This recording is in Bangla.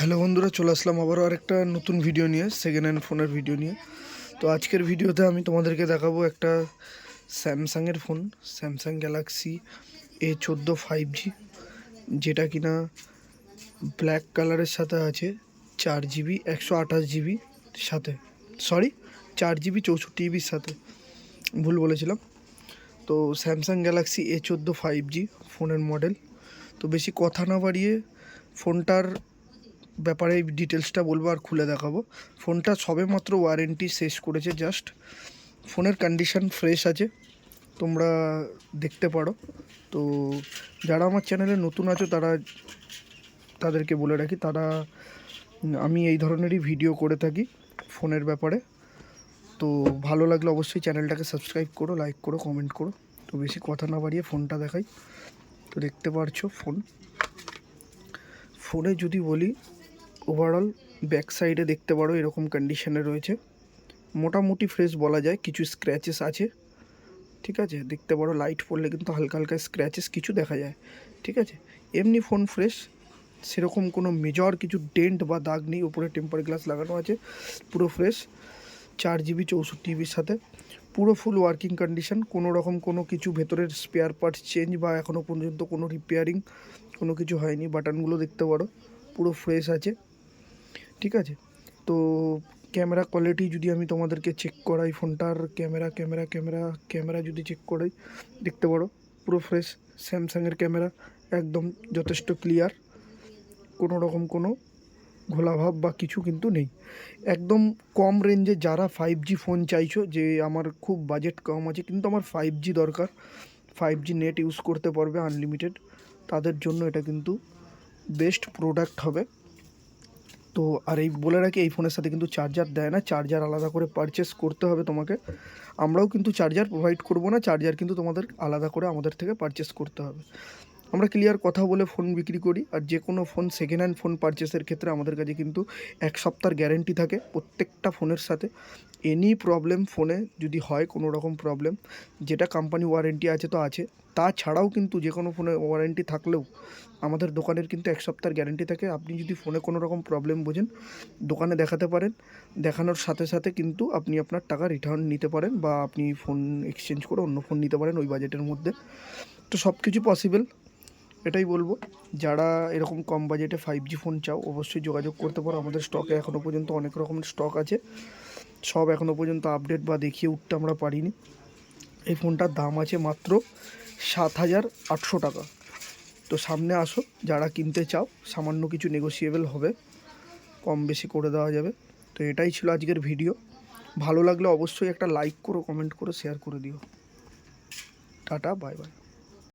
হ্যালো বন্ধুরা, চলে আসলাম আবারও আরেকটা নতুন ভিডিও নিয়ে সেকেন্ড হ্যান্ড ফোনের ভিডিও নিয়ে। তো আজকের ভিডিওতে আমি তোমাদেরকে দেখাবো একটা স্যামসাংয়ের ফোন স্যামসাং গ্যালাক্সি এ চোদ্দ ফাইভ জি যেটা কিনা ব্ল্যাক কালারের সাথে আছে চার জিবি একশো আঠাশ জিবি সাথে। সরি চার জিবি চৌষট্টি জিবির সাথে। ভুল বলেছিলাম। তো স্যামসাং গ্যালাক্সি এ চোদ্দ ফাইভ জি ফোনের মডেল তো বেশি কথা না বাড়িয়ে ফোনটার ব্যাপারে ডিটেলসটা বলব আর খুলে দেখাবো। ফোনটা সবে মাত্র ওয়ারেন্টি শেষ করেছে জাস্ট ফোনের কন্ডিশন ফ্রেশ আছে, তোমরা দেখতে পারো। তো যারা আমার চ্যানেলে নতুন আছো, তারা তাদেরকে বলে রাখি, তারা আমি এই ধরনেরই ভিডিও করে থাকি ফোনের ব্যাপারে। তো ভালো লাগলে অবশ্যই চ্যানেলটাকে সাবস্ক্রাইব করো লাইক করো কমেন্ট করো। তো বেশি কথা না বাড়িয়ে ফোনটা দেখাই। তো দেখতে পারছ ফোন। ফোনে যদি বলি ওভারঅল ব্যাক সাইডে দেখতে পারো এরকম কন্ডিশনে রয়েছে। মোটামুটি ফ্রেশ বলা যায়, কিছু স্ক্র্যাচেস আছে, ঠিক আছে? দেখতে পারো লাইট পড়লে কিন্তু হালকা হালকা স্ক্র্যাচেস কিছু দেখা যায়, ঠিক আছে? এমনি ফোন ফ্রেশ সেরকম কোনো মেজর কিছু ডেন্ট বা দাগ নেই, উপরে টেম্পার গ্লাস লাগানো আছে, পুরো ফ্রেশ চার জিবি চৌষট্টি জিবির সাথে, পুরো ফুল ওয়ার্কিং কন্ডিশন কোনো রকম কোনো কিছু ভেতরের স্পেয়ার পার্টস চেঞ্জ বা এখনও পর্যন্ত কোনো রিপেয়ারিং কোনো কিছু হয়নি বাটনগুলো দেখতে পারো, পুরো ফ্রেশ আছে। ঠিক আছে? তো ক্যামেরা কোয়ালিটি যদি আমি তোমাদেরকে চেক করাই, ফোনটার ক্যামেরা ক্যামেরা ক্যামেরা ক্যামেরা যদি চেক করাই, দেখতে পারো, পুরো ফ্রেশ স্যামসাংয়ের ক্যামেরা একদম যথেষ্ট ক্লিয়ার কোনো রকম কোনো ঘোলাভাব বা কিছু কিন্তু নেই। একদম কম রেঞ্জে যারা ফাইভ জি ফোন চাইছো, যে আমার খুব বাজেট কম আছে, কিন্তু আমার ফাইভ জি দরকার ফাইভ জি নেট ইউজ করতে পারবে আনলিমিটেড তাদের জন্য এটা কিন্তু বেস্ট প্রোডাক্ট হবে। তো আর এই বলে রাখি, এই ফোনের সাথে কিন্তু চার্জার দেয় না। চার্জার আলাদা করে পারচেস করতে হবে তোমাকে। আমরাও কিন্তু চার্জার প্রোভাইড করব না চার্জার কিন্তু তোমাদের আলাদা করে আমাদের থেকে পারচেস করতে হবে। আমরা ক্লিয়ার কথা বলে ফোন বিক্রি করি আর যে কোনো ফোন সেকেন্ড হ্যান্ড ফোন পারচেসের ক্ষেত্রে আমাদের কাছে কিন্তু এক সপ্তাহের গ্যারেন্টি থাকে প্রত্যেকটা ফোনের সাথে। এনি প্রবলেম ফোনে যদি হয় কোনো রকম প্রবলেম যেটা কোম্পানি ওয়ারেন্টি আছে তো আছে। তাছাড়াও কিন্তু যে কোনো ফোনে ওয়ারেন্টি থাকলেও আমাদের দোকানের কিন্তু এক সপ্তাহের গ্যারেন্টি থাকে। আপনি যদি ফোনে কোনো রকম প্রবলেম বোঝেন, দোকানে দেখাতে পারেন। দেখানোর সাথে সাথে কিন্তু আপনি আপনার টাকা রিটার্ন নিতে পারেন বা আপনি ফোন এক্সচেঞ্জ করে অন্য ফোন নিতে পারেন ওই বাজেটের মধ্যে। তো সব কিছু পসিবল এটাই বলব। যারা এরকম কম বাজেটে ফাইভ জি ফোন চাও, অবশ্যই যোগাযোগ করতে পারো। আমাদের স্টকে এখনও পর্যন্ত অনেক রকমের স্টক আছে। সব এখনও পর্যন্ত আপডেট বা দেখিয়ে উঠতে আমরা পারিনি। এই ফোনটার দাম আছে মাত্র সাত হাজার আটশো টাকা। তো সামনে আসো, যারা কিনতে চাও, সামান্য কিছু নেগোসিয়েবল হবে। কম বেশি করে দেওয়া যাবে। তো এটাই ছিল আজকের ভিডিও ভালো লাগলে অবশ্যই একটা লাইক করো কমেন্ট করো শেয়ার করে দিও। Tata bye bye